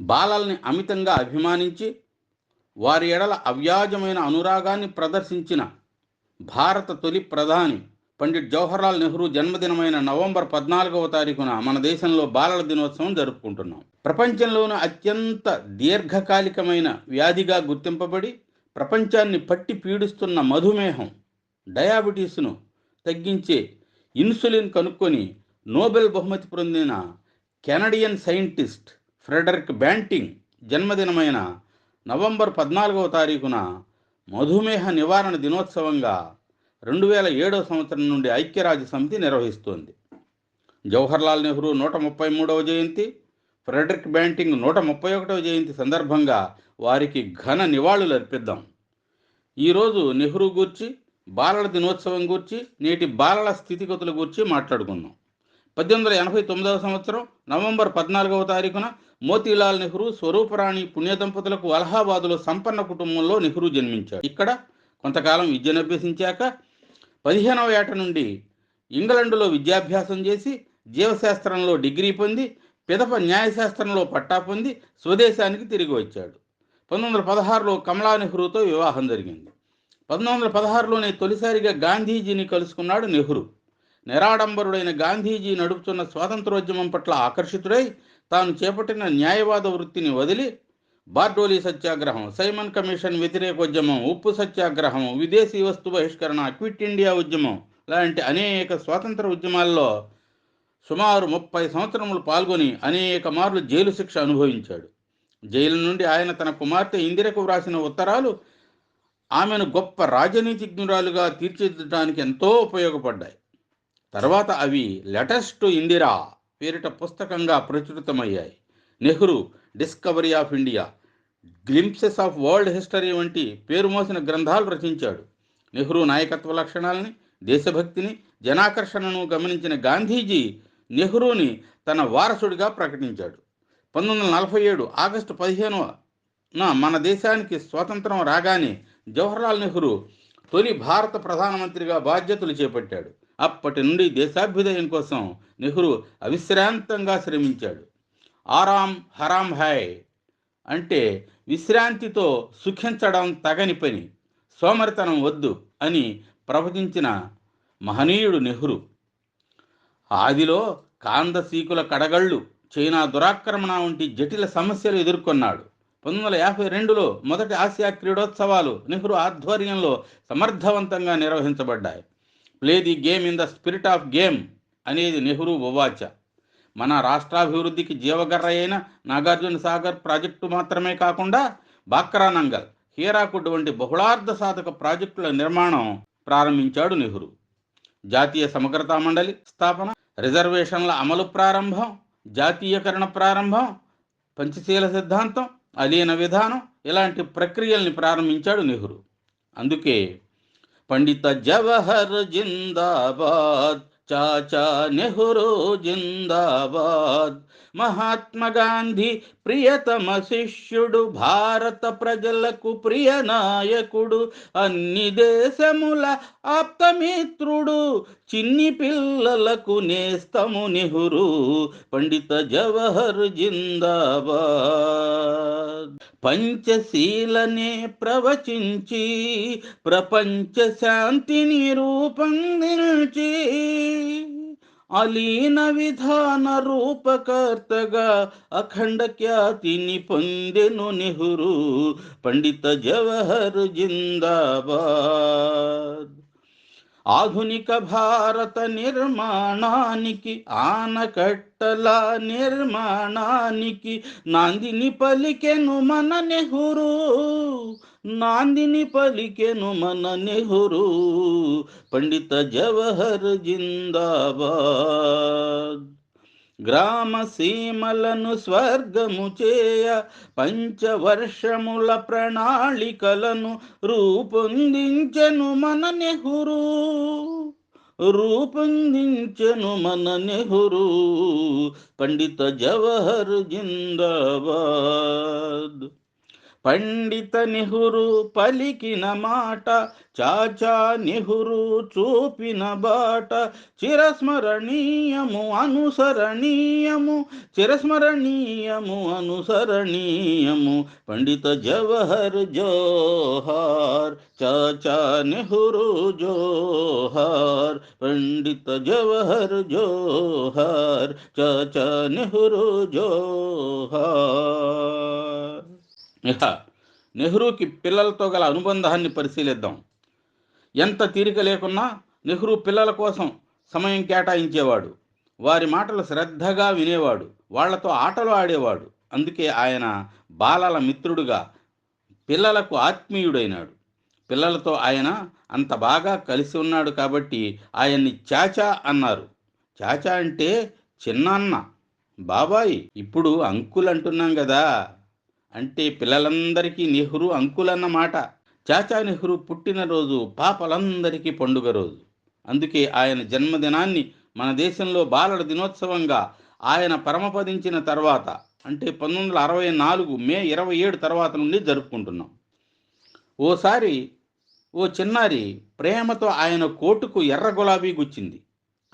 బాలల్ని అమితంగా అభిమానించి వారి ఎడల అవ్యాజమైన అనురాగాన్ని ప్రదర్శించిన భారత తొలి ప్రధాని పండిట్ జవహర్లాల్ నెహ్రూ జన్మదినమైన నవంబర్ పద్నాలుగవ తారీఖున మన దేశంలో బాలల దినోత్సవం జరుపుకుంటున్నాం. ప్రపంచంలోని అత్యంత దీర్ఘకాలికమైన వ్యాధిగా గుర్తింపబడి ప్రపంచాన్ని పట్టి పీడిస్తున్న మధుమేహం డయాబెటీస్ను తగ్గించే ఇన్సులిన్ కనుక్కొని నోబెల్ బహుమతి పొందిన కెనడియన్ సైంటిస్ట్ ఫ్రెడరిక్ బ్యాంటింగ్ జన్మదినమైన నవంబర్ పద్నాలుగవ తారీఖున మధుమేహ నివారణ దినోత్సవంగా రెండు వేల ఏడవ సంవత్సరం నుండి ఐక్యరాజ్య సమితి నిర్వహిస్తోంది. జవహర్లాల్ నెహ్రూ నూట ముప్పై మూడవ జయంతి ఫ్రెడరిక్ బ్యాంటింగ్ నూట ముప్పై ఒకటవ జయంతి సందర్భంగా వారికి ఘన నివాళులు అర్పిద్దాం. ఈరోజు నెహ్రూ గూర్చి బాలల దినోత్సవం గూర్చి నేటి బాలల స్థితిగతుల గూర్చి మాట్లాడుకుందాం. పద్దెనిమిది వందల ఎనభై తొమ్మిదవ సంవత్సరం నవంబర్ పద్నాలుగవ తారీఖున మోతీలాల్ నెహ్రూ స్వరూపరాణి పుణ్య దంపతులకు అలహాబాదులో సంపన్న కుటుంబంలో నెహ్రూ జన్మించాడు. ఇక్కడ కొంతకాలం విద్యను అభ్యసించాక పదిహేనవ ఏట నుండి ఇంగ్లండులో విద్యాభ్యాసం చేసి జీవశాస్త్రంలో డిగ్రీ పొంది పిదప న్యాయశాస్త్రంలో పట్టా పొంది స్వదేశానికి తిరిగి వచ్చాడు. పంతొమ్మిది వందల పదహారులో కమలా నెహ్రూతో వివాహం జరిగింది. పంతొమ్మిది వందల పదహారులోనే తొలిసారిగా గాంధీజీని కలుసుకున్నాడు నెహ్రూ. నిరాడంబరుడైన గాంధీజీ నడుపుతున్న స్వాతంత్రోద్యమం పట్ల ఆకర్షితుడై తాను చేపట్టిన న్యాయవాద వృత్తిని వదిలి బార్డోలీ సత్యాగ్రహం సైమన్ కమిషన్ వ్యతిరేక ఉద్యమం ఉప్పు సత్యాగ్రహం విదేశీ వస్తు బహిష్కరణ క్విట్ ఇండియా ఉద్యమం లాంటి అనేక స్వాతంత్ర ఉద్యమాల్లో సుమారు ముప్పై సంవత్సరములు పాల్గొని అనేక మార్లు జైలు శిక్ష అనుభవించాడు. జైలు నుండి ఆయన తన కుమార్తె ఇందిరకు వ్రాసిన ఉత్తరాలు ఆమెను గొప్ప రాజనీతిజ్ఞురాలుగా తీర్చిదిద్దడానికి ఎంతో ఉపయోగపడ్డాయి. తర్వాత అవి లెటర్స్ టు ఇందిరా పేరిట పుస్తకంగా ప్రచురితమయ్యాయి. Nehru Discovery of India Glimpses of World History వంటి పేరు మోసిన గ్రంథాలు రచించాడు. నెహ్రూ నాయకత్వ లక్షణాలని దేశభక్తిని జనాకర్షణను గమనించిన గాంధీజీ నెహ్రూని తన వారసుడిగా ప్రకటించాడు. పంతొమ్మిది వందల నలభై ఏడు ఆగస్టు పదిహేనున మన దేశానికి స్వాతంత్రం రాగానే జవహర్లాల్ నెహ్రూ తొలి భారత ప్రధానమంత్రిగా బాధ్యతలు చేపట్టాడు. అప్పటి నుండి దేశాభ్యుదయం కోసం నెహ్రూ అవిశ్రాంతంగా శ్రమించాడు. ఆరాం హరాం హాయ్ అంటే విశ్రాంతితో సుఖించడం తగని పని సోమరితనం వద్దు అని ప్రవచించిన మహనీయుడు నెహ్రూ. ఆదిలో కాందసీకుల కడగళ్ళు చైనా దురాక్రమణ వంటి జటిల సమస్యలు ఎదుర్కొన్నాడు. పంతొమ్మిది వందల యాభై రెండులో మొదటి ఆసియా క్రీడోత్సవాలు నెహ్రూ ఆధ్వర్యంలో సమర్థవంతంగా నిర్వహించబడ్డాయి. Play the game in the spirit of game అనేది నెహ్రూ ఉవాచ మన రాష్ట్రాభివృద్ధికి జీవగర్ర అయిన నాగార్జున సాగర్ ప్రాజెక్టు మాత్రమే కాకుండా బాక్రా నంగల్ హీరాకుడ్ వంటి బహుళార్థ సాధక ప్రాజెక్టుల నిర్మాణం ప్రారంభించాడు నెహ్రూ. జాతీయ సమగ్రతా మండలి స్థాపన రిజర్వేషన్ల అమలు ప్రారంభం జాతీయకరణ ప్రారంభం పంచశీల సిద్ధాంతం అలీన విధానం ఇలాంటి ప్రక్రియల్ని ప్రారంభించాడు నెహ్రూ. అందుకే పండిత జవహర్ జిందాబాద్ చాచా నెహ్రూ జిందాబాద్ మహాత్మా గాంధీ ప్రియతమ శిష్యుడు భారత ప్రజలకు ప్రియ నాయకుడు అన్ని దేశముల ఆప్తమిత్రుడు చిన్ని పిల్లలకు నేస్తము నెహ్రూ పండిత జవహర్ జిందాబాద్. పంచశీలనే ప్రవచించి ప్రపంచ శాంతిని రూపొందించి అలీన విధాన రూపకర్తగా అఖండ ఖ్యాతిని పొందెను నెహ్రూ పండిత జవహర్ జిందాబాద్ ఆధునిక భారత నిర్మాణానికి ఆనకట్టల నిర్మాణానికి నాందిని పలికెను మన నెహ్రూ నాందిని పలికెను మన నెహ్రూ పండిత జవహర్ జిందాబాద్. గ్రామ సీమలను స్వర్గము చేయ పంచవర్షముల ప్రణాళికలను రూపొందించెను మన నెహ్రూ. రూపొందించెను మన నెహ్రూ పండిత జవహర్ జిందాబాద్. పండిత నెహ్రూ పలికిన మాట చాచా నెహ్రూ చూపిన బాట చిరస్మరణీయము అనుసరణీయము చిరస్మరణీయము అనుసరణీయము పండిత జవహర్ జోహార్ చాచా నెహ్రూ జోహార్ పండిత జవహర్ జోహార్ చాచా నెహ్రూ జోహార్ ఇక నెహ్రూకి పిల్లలతో గల అనుబంధాన్ని పరిశీలిద్దాం. ఎంత తీరిక లేకున్నా నెహ్రూ పిల్లల కోసం సమయం కేటాయించేవాడు. వారి మాటలు శ్రద్ధగా వినేవాడు. వాళ్ళతో ఆటలు ఆడేవాడు. అందుకే ఆయన బాలల మిత్రుడుగా పిల్లలకు ఆత్మీయుడైనాడు. పిల్లలతో ఆయన అంత బాగా కలిసి ఉన్నాడు కాబట్టి ఆయన్ని చాచా అన్నారు. చాచా అంటే చిన్నాన్న. బాబాయ్ ఇప్పుడు అంకుల్ అంటున్నాం కదా అంటే పిల్లలందరికీ నెహ్రూ అంకులన్నమాట. చాచా నెహ్రూ పుట్టినరోజు పాపలందరికీ పండుగ రోజు. అందుకే ఆయన జన్మదినాన్ని మన దేశంలో బాలల దినోత్సవంగా ఆయన పరమపదించిన తర్వాత అంటే పంతొమ్మిది వందల అరవై నాలుగు మే ఇరవై ఏడు తర్వాత నుండి జరుపుకుంటున్నాం. ఓసారి ఓ చిన్నారి ప్రేమతో ఆయన కోటుకు ఎర్ర గులాబీ గుచ్చింది.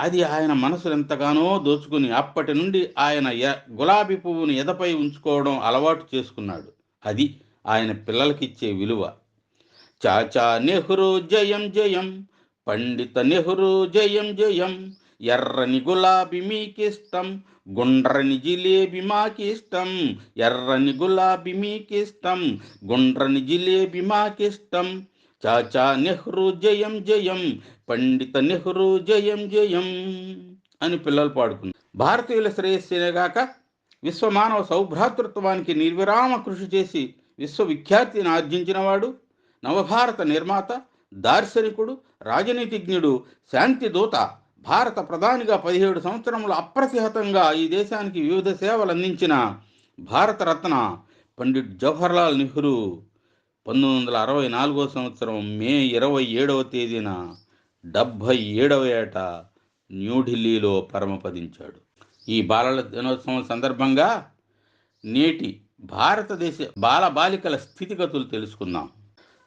అది ఆయన మనసు ఎంతగానో దోచుకుని అప్పటి నుండి ఆయన ఎ- గులాబీ పువ్వును ఎదపై ఉంచుకోవడం అలవాటు చేసుకున్నాడు. అది ఆయన పిల్లలకిచ్చే విలువ. చాచా నెహ్రూ జయం జయం పండిత నెహ్రూ జయం జయం ఎర్రని గులాబీ మీకిష్టం గుండ్రని జిలేబీ మాకిష్టం ఎర్రని గులాబీ మీకిష్టం గుండ్రని జిలేబీ మాకిష్టం చాచా నెహ్రూ జయం జయం. పండిత నెహ్రూ జయం జయం అని పిల్లలు పాడుకున్నారు. భారతీయుల శ్రేయస్సేగాక విశ్వమానవ సౌభ్రాతృత్వానికి నిర్విరామ కృషి చేసి విశ్వవిఖ్యాతిని ఆర్జించినవాడు నవభారత నిర్మాత దార్శనికుడు రాజనీతిజ్ఞుడు శాంతి దూత భారత ప్రధానిగా పదిహేడు సంవత్సరములు అప్రతిహతంగా ఈ దేశానికి వివిధ సేవలు అందించిన భారతరత్న పండిట్ జవహర్లాల్ నెహ్రూ. పంతొమ్మిది వందల అరవై నాలుగో సంవత్సరం మే ఇరవై ఏడవ తేదీన డెబ్భై ఏడవ ఏట న్యూఢిల్లీలో పరమపదించాడు. ఈ బాలల దినోత్సవం సందర్భంగా నేటి భారతదేశ బాల బాలికల స్థితిగతులు తెలుసుకుందాం.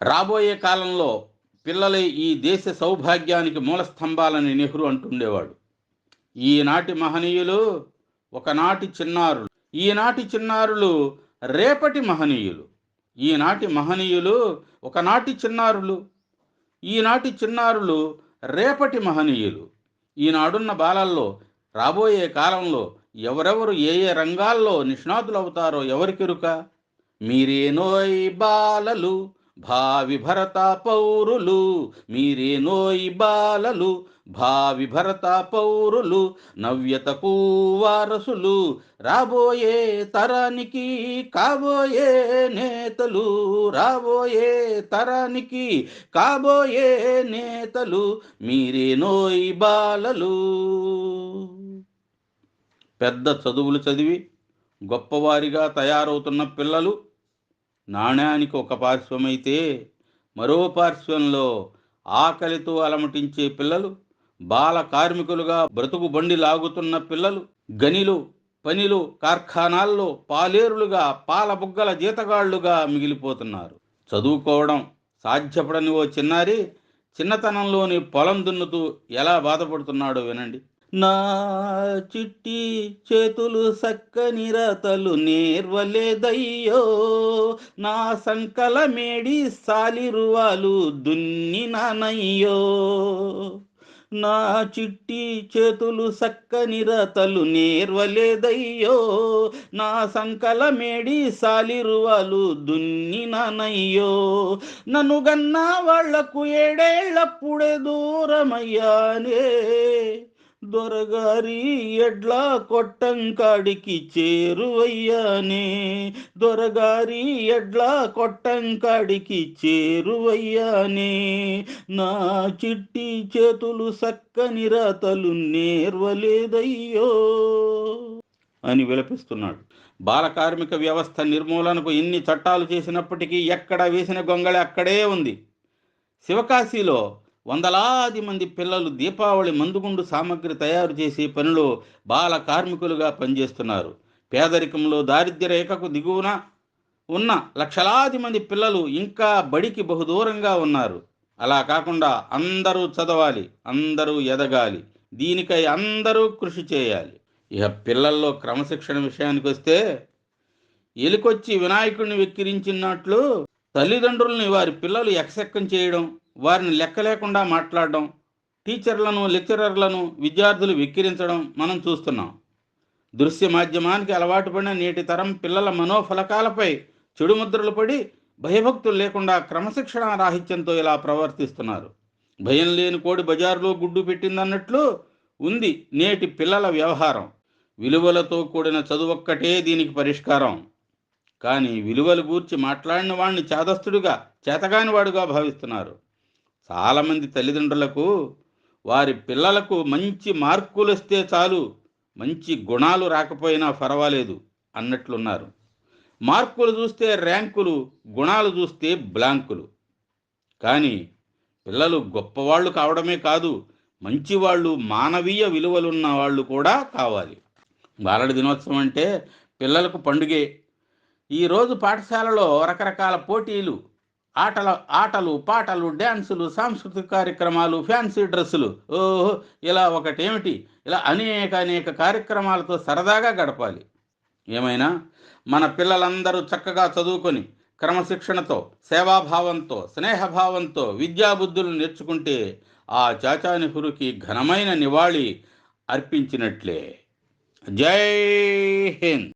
రాబోయే కాలంలో పిల్లలే ఈ దేశ సౌభాగ్యానికి మూల స్తంభాలని నెహ్రూ అంటుండేవాడు. ఈనాటి మహనీయులు ఒకనాటి చిన్నారులు ఈనాటి చిన్నారులు రేపటి మహనీయులు. ఈనాటి మహనీయులు ఒకనాటి చిన్నారులు ఈనాటి చిన్నారులు రేపటి మహనీయులు. ఈనాడున్న బాలల్లో రాబోయే కాలంలో ఎవరెవరు ఏ ఏ రంగాల్లో నిష్ణాతులవుతారో ఎవరికిరుక? మీరేనోయ్ బాలలు భావి భరత పౌరులు. మీరేనోయ్ బాలలు భావి భరత పౌరులు నవ్యతకు వారసులు రాబోయే తరానికి కాబోయే నేతలు రాబోయే తరానికి కాబోయే నేతలు మీరేనోయ్ బాలలు. పెద్ద చదువులు చదివి గొప్పవారిగా తయారవుతున్న పిల్లలు నాణ్యానికి ఒక పార్శ్వమైతే మరో పార్శ్వంలో ఆకలితో అలమటించే పిల్లలు బాల కార్మికులుగా బ్రతుకు బండి లాగుతున్న పిల్లలు గనిలు పనిలు కార్ఖానాల్లో పాలేరులుగా పాల బుగ్గల జీతగాళ్ళుగా మిగిలిపోతున్నారు. చదువుకోవడం సాధ్యపడని ఓ చిన్నారి చిన్నతనంలోని పొలం దున్నుతూ ఎలా బాధపడుతున్నాడో వినండి. నా చిట్టి చేతులు సక్కని రతలు నేర్వలేదయ్యో నా సంకల మేడి సాలిరువాలు దున్నినయ్యో నా చిట్టి చేతులు సక్కని రతలు నేర్వలేదయ్యో నా సంకల మేడి సాలిరువాలు దున్నినయ్యో నన్ను గన్నా వాళ్ళకు ఏడేళ్ళప్పుడే దూరమయ్యానే. దొరగారి ఎడ్ల కొట్టంకాడికి చేరువయ్యానే. దొరగారి ఎడ్ల కొట్టంకాడికి చేరువయ్యానే. నా చిట్టి చేతులు సక్కని రాతలు నేర్వలేదయ్యో అని విలపిస్తున్నాడు. బాల కార్మిక వ్యవస్థ నిర్మూలనకు ఎన్ని చట్టాలు చేసినప్పటికీ ఎక్కడ వేసిన గొంగళి అక్కడే ఉంది. శివకాశిలో వందలాది మంది పిల్లలు దీపావళి మందుగుండు సామగ్రి తయారు చేసే పనిలో బాల కార్మికులుగా పనిచేస్తున్నారు. పేదరికంలో దారిద్ర్య రేఖకు దిగువన ఉన్న లక్షలాది మంది పిల్లలు ఇంకా బడికి బహుదూరంగా ఉన్నారు. అలా కాకుండా అందరూ చదవాలి అందరూ ఎదగాలి దీనికై అందరూ కృషి చేయాలి. ఇక పిల్లల్లో క్రమశిక్షణ విషయానికి వస్తే ఎలికొచ్చి వినాయకుడిని వెక్కిరించినట్లు తల్లిదండ్రుల్ని వారి పిల్లలు ఎక్సెక్కం చేయడం వారిని లెక్క లేకుండా మాట్లాడడం టీచర్లను లెక్చరర్లను విద్యార్థులు వెక్కిరించడం మనం చూస్తున్నాం. దృశ్య మాధ్యమానికి అలవాటు పడిన నేటి తరం పిల్లల మనోఫలకాలపై చెడు ముద్రలు పడి భయభక్తులు లేకుండా క్రమశిక్షణ రాహిత్యంతో ఇలా ప్రవర్తిస్తున్నారు. భయం లేని కోడి బజారులో గుడ్డు పెట్టిందన్నట్లు ఉంది నేటి పిల్లల వ్యవహారం. విలువలతో కూడిన చదువొక్కటే దీనికి పరిష్కారం. కానీ విలువలు గూర్చి మాట్లాడిన వాడిని చేదస్తుడిగా చేతగానివాడుగా భావిస్తున్నారు. చాలామంది తల్లిదండ్రులకు వారి పిల్లలకు మంచి మార్కులు వస్తే చాలు మంచి గుణాలు రాకపోయినా పర్వాలేదు అన్నట్లున్నారు. మార్కులు చూస్తే ర్యాంకులు గుణాలు చూస్తే బ్లాంకులు. కానీ పిల్లలు గొప్పవాళ్ళు కావడమే కాదు మంచివాళ్ళు మానవీయ విలువలున్న వాళ్ళు కూడా కావాలి. బాలల దినోత్సవం అంటే పిల్లలకు పండుగే. ఈరోజు పాఠశాలలో రకరకాల పోటీలు ఆటల ఆటలు పాటలు డ్యాన్సులు సాంస్కృతిక కార్యక్రమాలు ఫ్యాన్సీ డ్రెస్సులు. ఓహో ఇలా ఒకటేమిటి? ఇలా అనేక అనేక కార్యక్రమాలతో సరదాగా గడపాలి. ఏమైనా? మన పిల్లలందరూ చక్కగా చదువుకొని క్రమశిక్షణతో సేవాభావంతో స్నేహభావంతో విద్యాబుద్ధులు నేర్చుకుంటే ఆ చాచా నెహ్రూకి ఘనమైన నివాళి అర్పించినట్లే. జై హింద్!